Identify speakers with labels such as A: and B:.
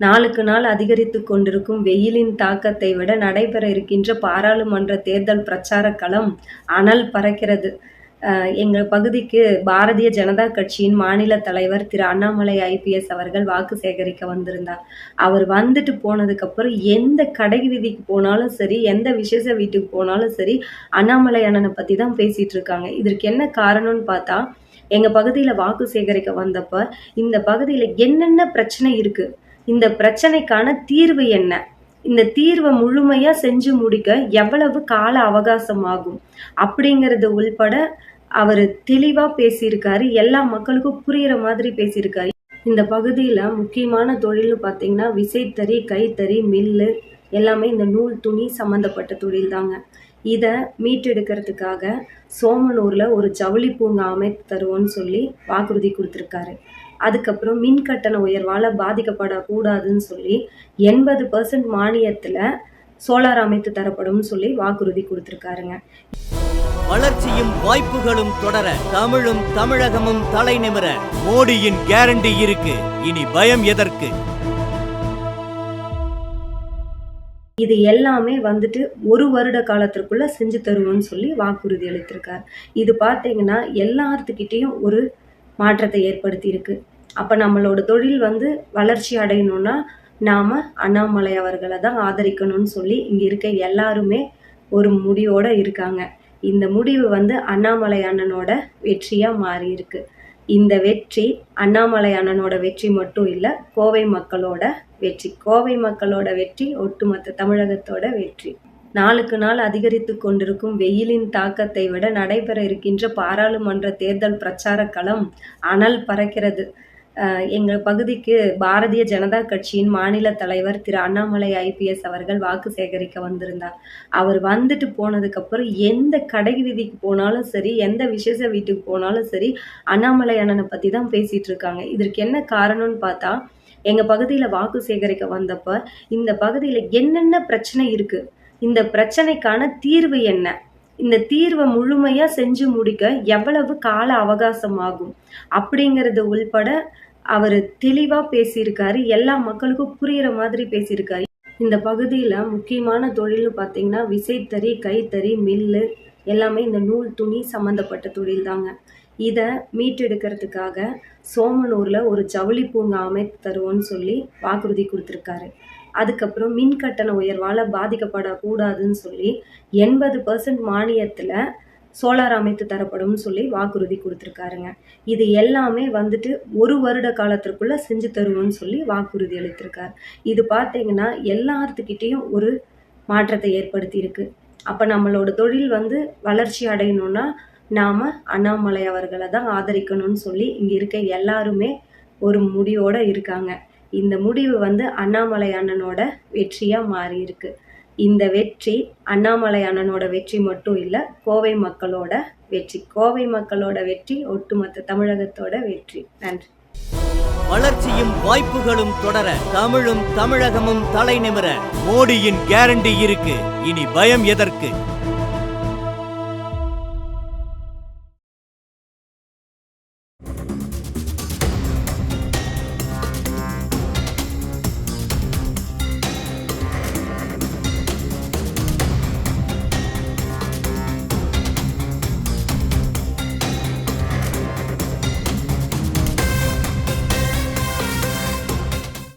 A: நாளுக்கு நாள் அதிகரித்து கொண்டிருக்கும் வெயிலின் தாக்கத்தை விட நடைபெற இருக்கின்ற பாராளுமன்ற தேர்தல் பிரச்சார களம் அனல் பறக்கிறது. எங்கள் பகுதிக்கு பாரதிய ஜனதா கட்சியின் மாநில தலைவர் திரு அண்ணாமலை ஐபிஎஸ் அவர்கள் வாக்கு சேகரிக்க வந்திருந்தார். அவர் வந்துட்டு போனதுக்கப்புறம் எந்த கடை வீதிக்கு போனாலும் சரி எந்த விசேஷ வீட்டுக்கு போனாலும் சரி அண்ணாமலை அண்ணனை பற்றி தான் பேசிகிட்டு இருக்காங்க. இதற்கு என்ன காரணம்னு பார்த்தா எங்கள் பகுதியில் வாக்கு சேகரிக்க வந்தப்போ இந்த பகுதியில் என்னென்ன பிரச்சனை இருக்குது இந்த பிரச்சனைக்கான தீர்வு என்ன? இந்த தீர்வை முழுமையா செஞ்சு முடிக்க எவ்வளவு கால அவகாசம் ஆகும் அப்படிங்கறது உள்பட அவர் தெளிவா பேசியிருக்காரு. எல்லா மக்களுக்கும் புரியுற மாதிரி பேசியிருக்காரு. இந்த பகுதியில முக்கியமான தொழில்னு பார்த்தீங்கன்னா விசைத்தறி கைத்தறி மில்லு எல்லாமே இந்த நூல் துணி சம்மந்தப்பட்ட தொழில் தாங்க. இதை மீட்டெடுக்கிறதுக்காக சோமனூரில் ஒரு ஜவுளி பூங்கா அமைத்து தருவோம்னு சொல்லி வாக்குறுதி கொடுத்துருக்காரு. அதுக்கப்புறம் மின் கட்டண உயர்வால் பாதிக்கப்படக்கூடாதுன்னு சொல்லி எண்பது பர்சன்ட் மானியத்தில் சோலார் அமைத்து தரப்படும்னு சொல்லி வாக்குறுதி கொடுத்துருக்காருங்க.
B: வளர்ச்சியும் வாய்ப்புகளும் தொடர தமிழும் தமிழகமும் தலை நிமிர மோடியின் கேரண்டி இருக்கு. இனி பயம் எதற்கு?
A: இது எல்லாமே வந்துட்டு ஒரு வருட காலத்திற்குள்ள செஞ்சு தருவோம்னு சொல்லி வாக்குறுதி அளித்திருக்கார். இது பார்த்தீங்கன்னா எல்லாத்துக்கிட்டேயும் ஒரு மாற்றத்தை ஏற்படுத்தியிருக்கு. அப்போ நம்மளோட தொழில் வந்து வளர்ச்சி அடையணும்னா நாம் அண்ணாமலை அவர்களை தான் ஆதரிக்கணும்னு சொல்லி இங்கே இருக்க எல்லாருமே ஒரு முடிவோடு இருக்காங்க. இந்த முடிவு வந்து அண்ணாமலை அண்ணனோட வெற்றியாக மாறியிருக்கு. இந்த வெற்றி அண்ணாமலை அண்ணனோட வெற்றி மட்டும் இல்லை கோவை மக்களோட வெற்றி. கோவை மக்களோட வெற்றி ஒட்டுமொத்த தமிழகத்தோட வெற்றி. நாளுக்கு நாள் அதிகரித்து கொண்டிருக்கும் வெயிலின் தாக்கத்தை விட நடைபெற இருக்கின்ற பாராளுமன்ற தேர்தல் பிரச்சார களம் அனல் பறக்கிறது. எங்கள் பகுதிக்கு பாரதிய ஜனதா கட்சியின் மாநில தலைவர் திரு அண்ணாமலை ஐபிஎஸ் அவர்கள் வாக்கு சேகரிக்க வந்திருந்தார். அவர் வந்துட்டு போனதுக்கப்புறம் எந்த கடை வீதிக்கு போனாலும் சரி எந்த விசேஷ வீட்டுக்கு போனாலும் சரி அண்ணாமலை அண்ணனை பற்றி தான் பேசிகிட்டு இருக்காங்க. இதற்கு என்ன காரணம்னு பார்த்தா எங்கள் பகுதியில் வாக்கு சேகரிக்க வந்தப்போ இந்த பகுதியில் என்னென்ன பிரச்சனை இருக்குது இந்த பிரச்சனைக்கான தீர்வு என்ன? இந்த தீர்வை முழுமையா செஞ்சு முடிக்க எவ்வளவு கால அவகாசம் ஆகும் அப்படிங்கறது உள்பட அவர் தெளிவா பேசியிருக்காரு. எல்லா மக்களுக்கும் புரிகிற மாதிரி பேசியிருக்காரு. இந்த பகுதியில முக்கியமான தொழில்னு பார்த்தீங்கன்னா விசைத்தறி கைத்தறி மில்லு எல்லாமே இந்த நூல் துணி சம்மந்தப்பட்ட தொழில் தாங்க இதை மீட்டெடுக்கிறதுக்காக சோமனூரில் ஒரு ஜவுளி பூங்கா அமைத்து தருவோம்னு சொல்லி வாக்குறுதி கொடுத்துருக்காரு. அதுக்கப்புறம் மின் கட்டண உயர்வால் பாதிக்கப்படக்கூடாதுன்னு சொல்லி எண்பது பர்சன்ட் மானியத்தில் சோலார் அமைத்து தரப்படும்னு சொல்லி வாக்குறுதி கொடுத்துருக்காருங்க. இது எல்லாமே வந்துட்டு ஒரு வருட காலத்திற்குள்ளே செஞ்சு தருவோம்னு சொல்லி வாக்குறுதி அளித்திருக்கார். இது பார்த்தீங்கன்னா எல்லாத்துக்கிட்டேயும் ஒரு மாற்றத்தை ஏற்படுத்தியிருக்கு. அப்போ நம்மளோட தொழில் வந்து வளர்ச்சி அடையணும்னா நாம் அண்ணாமலை அவர்களை தான் ஆதரிக்கணும்னு சொல்லி இங்கே இருக்க எல்லாருமே ஒரு முடிவோடு இருக்காங்க. இந்த முடிவு வந்து அண்ணாமலை அண்ணனோட வெற்றியா மாறி இருக்கு இந்த வெற்றி அண்ணாமலை அண்ணனோட வெற்றி மட்டும் இல்லை கோவை மக்களோட வெற்றி. கோவை மக்களோட வெற்றி ஒட்டுமொத்த தமிழகத்தோட வெற்றி. நன்றி.
B: வளர்ச்சியும் வாய்ப்புகளும் தொடர தமிழும் தமிழகமும் தலை நிமிர மோடியின் கேரண்டி இருக்கு. இனி பயம் எதற்கு?